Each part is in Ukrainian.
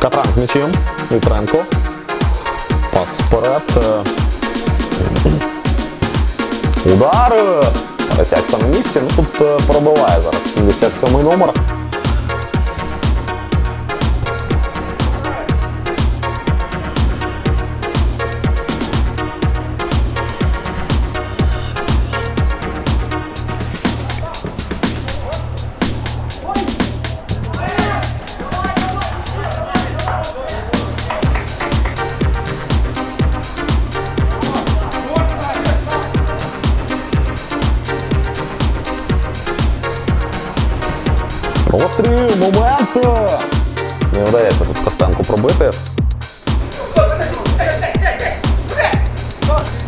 Катран з м'ячем. Вітренко. Пас вперед. Удар! Удар. там на місці. Ну тут е, пробиває зараз 77 номер. Момент! Не вдається тут Костенко пробити.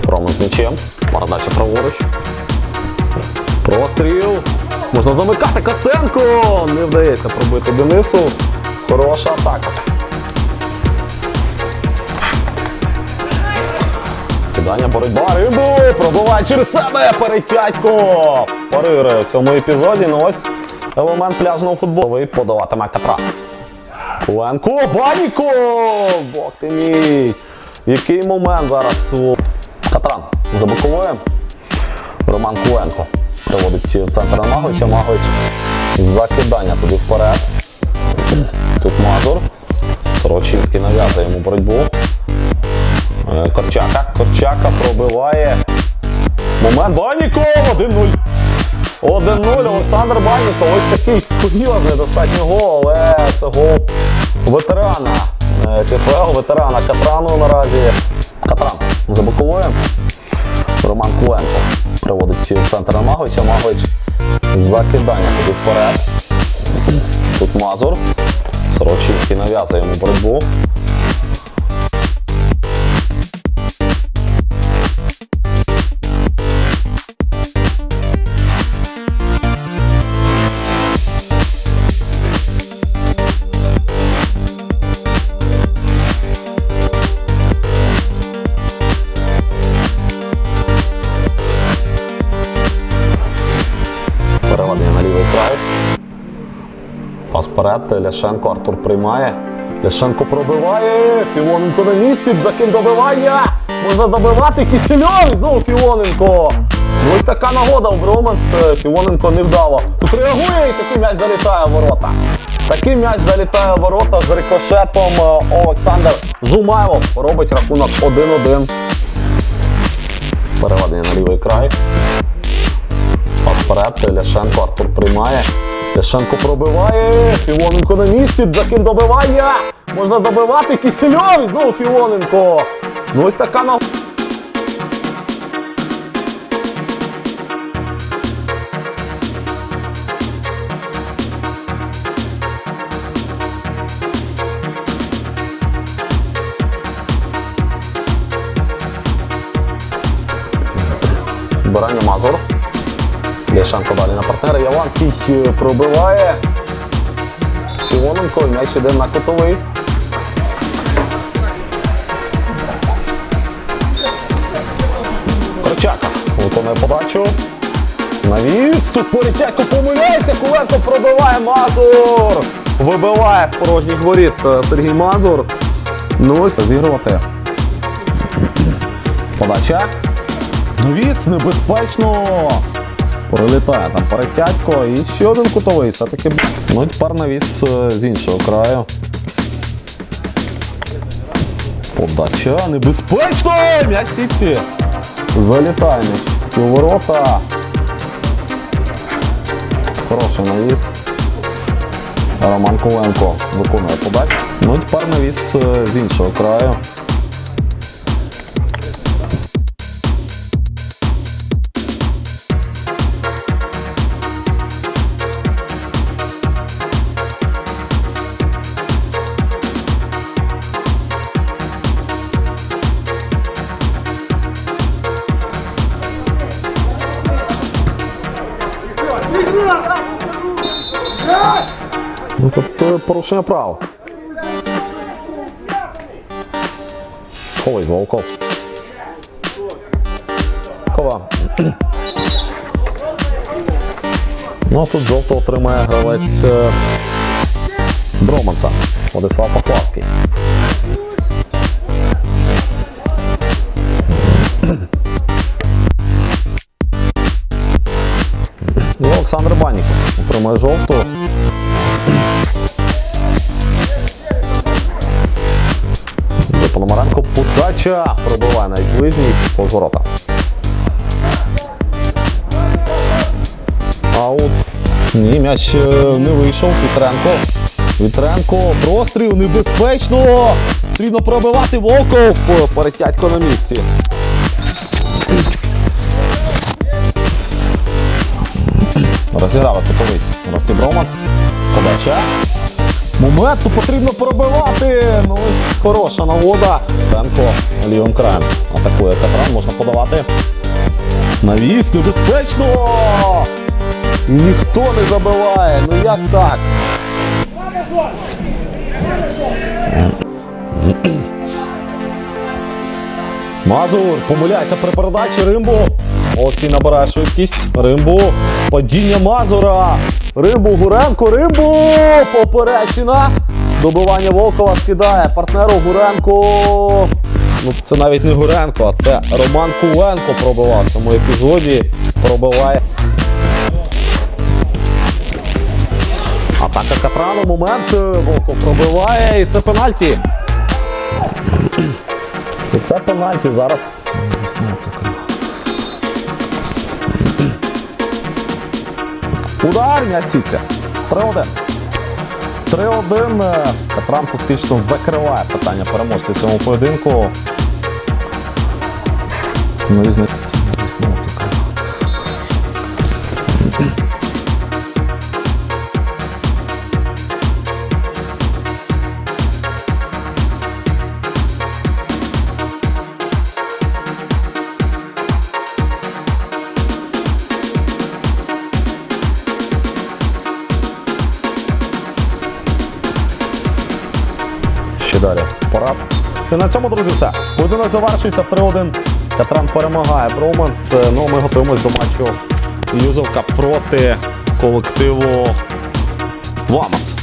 Рома з м'ячем. Передача праворуч. Простріл. Можна замикати Костенко! Не вдається пробити Денису. Хороша атака. Кидання боротьба рибу! Пробиває через себе перетядько! Парирує в цьому епізоді. Ну ось елемент пляжного футболу. І подаватиме Катра. Куленко, Ваніко! Бог ти мій! Який момент зараз у Катран за боковою. Роман Куленко приводить в центр на Маговича. Магович закидання туди вперед. Тут Мазур. Сорочинський нав'язує йому боротьбу. Е, Корчака. Корчака пробиває. Момент Банніков! 1-0. 1-0. Олександр Банніков. Ось такий курйозний достатньо гол, але це гол ветерана. е, КПЛ, ветерана Катрану наразі. Катран за боковою. Роман Куленко приводить в центр на Маговича. Магович закидання туди вперед. Тут Мазур. Сорочинський нав'язує йому боротьбу. Вперед. Ляшенко Артур приймає. Ляшенко пробиває. Філоненко на місці. Закин добивання. Можна добивати Кисельов. І знову Філоненко. Ну, Ось така нагода у Броманс. Не вдало. Тут реагує і такий м'яч залітає в ворота. Такий м'яч залітає в ворота з рикошетом. Олександр Жумайлов робить рахунок 1-1. Переведення на лівий край. Пас вперед, Ляшенко, Артур приймає. Ляшенко пробиває. Філоненко на місці. Закин добивання. Можна добивати Кисельов. І знову Філоненко. Ну ось така на. Барання Мазур. Ляшенко далі на партнера. Яванський е, пробиває. Філоненко, м'яч іде на котовий. Корчака виконує подачу. Навіс. Тут Порітяко помиляється. Куленко пробиває Мазур. Вибиває з порожніх воріт е, Сергій Мазур. Ну ось зігрувати. Подача. Навіс небезпечно. Прилітає там перетядько і ще один кутовий. Все-таки. Ну, тепер навіс е, з іншого краю. Подача небезпечно! М'яч сітці. Залітає у ворота. Хороший навіс. Роман Ковенко виконує подачу. Ну, тепер навіс е, з іншого краю. Ну, е, порушення прав. Колись Волков. Кова. Ну, тут жовто отримає гравець е, Броманса. Владислав Пославський. І Олександр Баніков отримує жовту. Пономаренко подача пробиває навіть ближній повз ворота. Аут. Ні, м'яч е, не вийшов. Вітренко. Вітренко. Простріл небезпечно. Потрібно пробивати Волков. Перетятько на місці. Розіграв типовий гравці Броманс. Подача. Моменту потрібно пробивати. Ну ось хороша нагода. Френко лівим краєм. Атакує Катран, можна подавати. Навіс, небезпечно! Ніхто не забиває. Ну як так? Мазур помиляється при передачі Римбу. Олексій набирає швидкість. Римбу. Падіння Мазура. Римбу Гуренко. Римбу. Поперечина. Добивання Волкова скидає партнеру Гуренко. Ну, це навіть не Гуренко, а це Роман Куленко пробивав в цьому епізоді. Пробиває. Атака Катрана. Момент. Волков пробиває. І це пенальті. І це пенальті зараз. Удар м'ясіться. 3-1. 3-1. Е, Катран фактично закриває питання переможця в цьому поєдинку. Ну, і І на цьому, друзі, все. Будинок завершується 3-1. Катран перемагає Броманс. Ну, ми готуємось до матчу Юзовка проти колективу Вамас.